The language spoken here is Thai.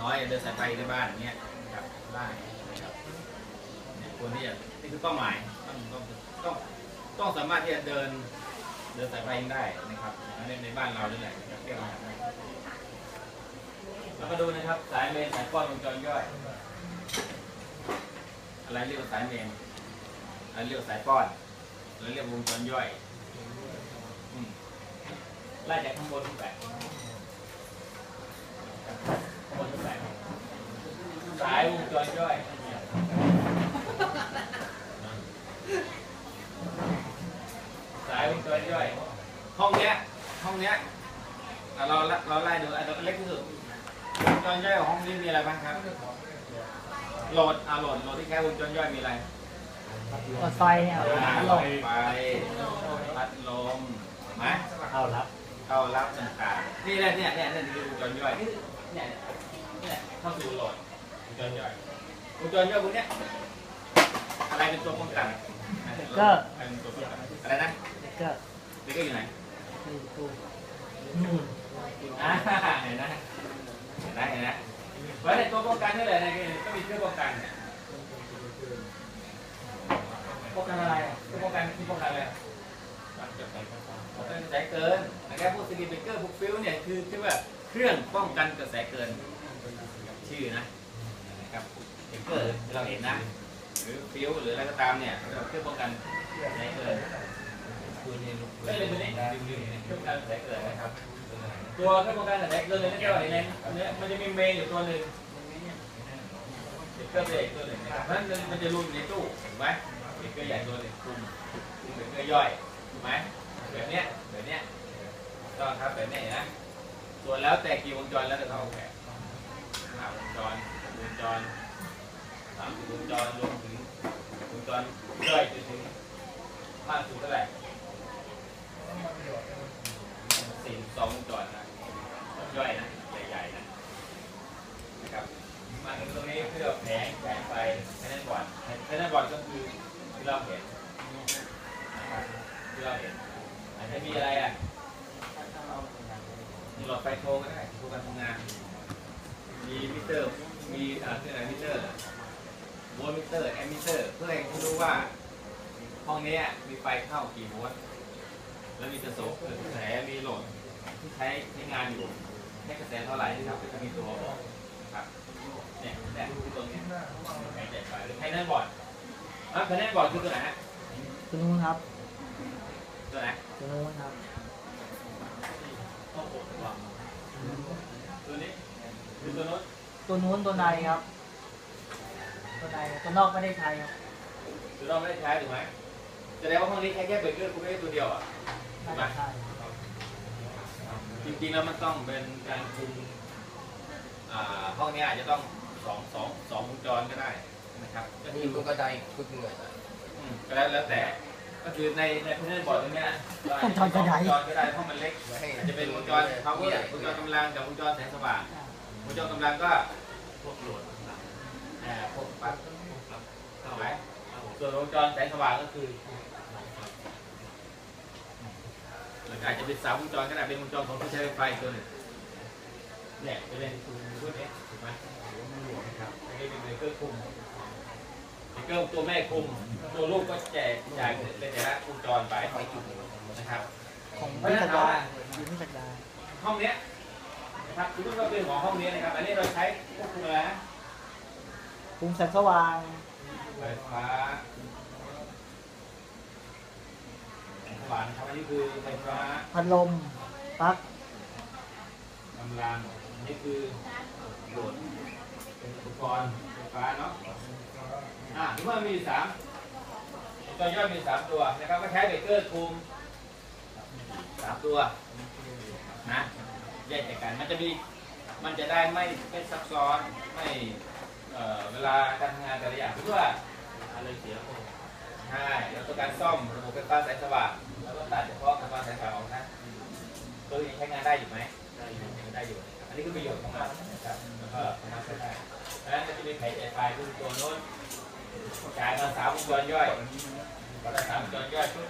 น้อยเดินสายไฟในบ้านอย่างเงี้ยครับได้นะครับเนี่ยควรที่จะนี่คือเป้าหมายต้องต้องต้องต้องสามารถที่จะเดินเดินสายไฟได้นะครับในในบ้านเรานี่แหละครับเรียกว่าได้เรามาดูนะครับสายเมนสายป้อนวงจรย่อย อะไรเรียกว่าสายเมนอะไรเรียกว่าสายป้อนอะไรเรียกว่าวงจรย่อยไล่จากข้างบนขึ้นไปข้างบนขึ้นไปสายวงจรย่อยสายวงจรย่อย ห้องเนี้ย ห้องเนี้ยอะเราเราไล่ดูอันเล็กที่สุดวงจรย่อยของห้องนี้มีอะไรบ้างครับ โหลดอ่าโหลดโหลดที่แค่วงจรย่อยมีอะไรหลอดไฟเนี่ยพัดลมไฟพัดลมถูกไหมเอารับเข้ารับต่างๆนี่แหละเนี่ยเนี่ยเนี่ยคือวงจรย่อยเนี่ยเนี่ยเข้าสู่โหลดวง จรย่อยวงจรย่อยพวกเนี้ยอะไรเป็นตัวป้องกันอะไรเป็นตัวป้องกันอะไรนะก็เด็กก็อยู่ไหนคือตู้นู่นอ่าเห็นนะเห็นนะเห็นนะเพราะในตัวป้องกันนี่แหละเนี่ยก็มีเครื่องป้องกันเนี่ยป้องกันอะไรอะเครื่องป้องกันที่ป้องกันอะไรอะป้องกันกระแสเกินนะครับพวกซีดีเบเกอร์พวกฟิวเนี่ยคือคือว่าเครื่องป้องกันกระแสเกิน ชื่อนะนะครับเบเกอร์ที่เราเห็นนะ หรือฟิวหรืออะไรก็ตามเนี่ยเราเครื่องป้องกันกระแสเกินก็จะเป็นตัวนี้เครื่องป้องกันกระแสเกินนะครับตัวเครื่องป้องกันกระแสเกินเลยนี่ก็เห็นไหมเนี่ยมันจะมีเมนอยู่ตัวหนึ่งเบเกอร์เบรกตัวหนึ่งนะครับเพราะฉะนั้นมันจะรวมอยู่ในตู้ถูกไหมเบเกอร์ใหญ่ตัวหนึ่งคุมเบเกอร์ย่อยถูกไหมแบบเนี้ยแบบเนี้ยต้องครับแบบเนี้ยเห็นนะส่วนแล้วแต่กี่วงจรแล้วแต่เขาออกแบบห้าวงจรวงจร สามสิบวงจรรวมถึงวงจรย่อยจนถึงมากสุดเท่าไหร่สี่สองวงจรนะย่อยนะใหญ่ๆนะนะครับมาถึงตรงนี้เพื่อแผงแผงไฟแพนบอดแพนบอดก็คือที่เราเห็นที่เราเห็นอาจจะมีอะไรอะมีหลอดไฟโทรก็ได้โทรการทำงานมีมิเตอร์มีอ่าเครื่องอะไรมิเตอร์ โวลต์มิเตอร์แอมมิเตอร์ เพื่อให้คุณรู้ว่า ห้องเนี้ยมีไฟเข้ากี่โวลต์แล้วมีกระแสกระแสมีโหลดที่ใช้ใช้งานอยู่แค่กระแสเท่าไหร่นะครับก็จะมีตัวบอกนะครับเนี่ยเนี่ยที่ตรงเนี้ยแผงแจกไฟหรือแผงแนนบอร์ดอะแผงแนนบอร์ดคือตัวไหนฮะตัวนู้นครับตัวไหนตัวนู้นครับต้องปกวางตัวนี้คือตัวโน้นตัวนู้นตัวในครับ ตัวในตัวนอกไม่ได้ใช้ครับคือเราไม่ได้ใช้ถูกไหมแสดงว่าห้องนี้แค่แค่เบรกเกอร์คุณไม่ได้ตัวเดียวอะน่าจะใช่จริงๆแล้วมันต้องเป็นการคุมอ่าห้องนี้อาจจะต้องสองสองสองวงจรก็ได้นะครับก็นี่คือมันก็ได้คึกเหนื่อยนะอืมก็แล้วแล้วแต่ก็คือในในพื้นที่บอร์ดตรงเนี้ยเราอาจจะวงจรก็ได้สองวงจรก็ได้เพราะมันเล็กไม่ให้อาจจะเป็นวงจร power วงจรกำลังกับวงจรแสงสว่างวงจรกำลังก็พวกโหลด อ่าพวกปลั๊กเข้าไหมส่วนวงจรแสงสว่างก็คือมันอาจจะเป็นสามวงจรก็ได้เป็นวงจรของผู้ใช้ไฟฟ้าอีกตัวหนึ่งเนี่ยจะเป็นตัวพวกนี้ถูกไหมหรือว่ามันหลวมนะครับอันนี้เป็นเบรกเกอร์คุมเบรกเกอร์ตัวแม่คุม ตัวลูกก็แจกจ่ายในแต่ละวงจรไปไฟจุดหนึ่งนะครับของเพราะพิฉะสนั้นเอาดารละอยู่พิสดารห้องเนี้ยนะครับคือรูปแบบของห้องนี้นะครับ อันนี้เราใช้ควบคุมอะไรนะ คุมแสงสว่าง ไฟฟ้าสว่างนะครับอันนี้คือไฟฟ้าพัดลมปลั๊กกำลังอันนี้คือโหลดเป็นอุปกรณ์ไฟฟ้าเนาะ อ่าที่ว่ามีสามตัวย่อยมีสามตัวนะครับก็ใช้เบรกเกอร์คุมสามตัวนะแยกจากกันมันจะมีมันจะได้ไม่ไม่ซับซ้อนไม่ เวลาการทำงานแต่ละอย่างเพื่ออะไรเสียใช่แล้วก็การซ่อมระบบไฟฟ้าสายสว่างแล้วก็ตัดเฉพาะไฟฟ้าสายสว่างออกนะตัวนี้ใช้งานได้อยู่ไหมได้อยู่ได้อยู่ อันนี้คือประโยชน์ของมันนะครับแล้วก็สามารถใช้ได้ดังนั้นก็จะมีแผงจ่ไฟคือตัวโน้นจ่ายมาสามวงจรย่อยก็ได้สามวงจรย่อยปุ๊บ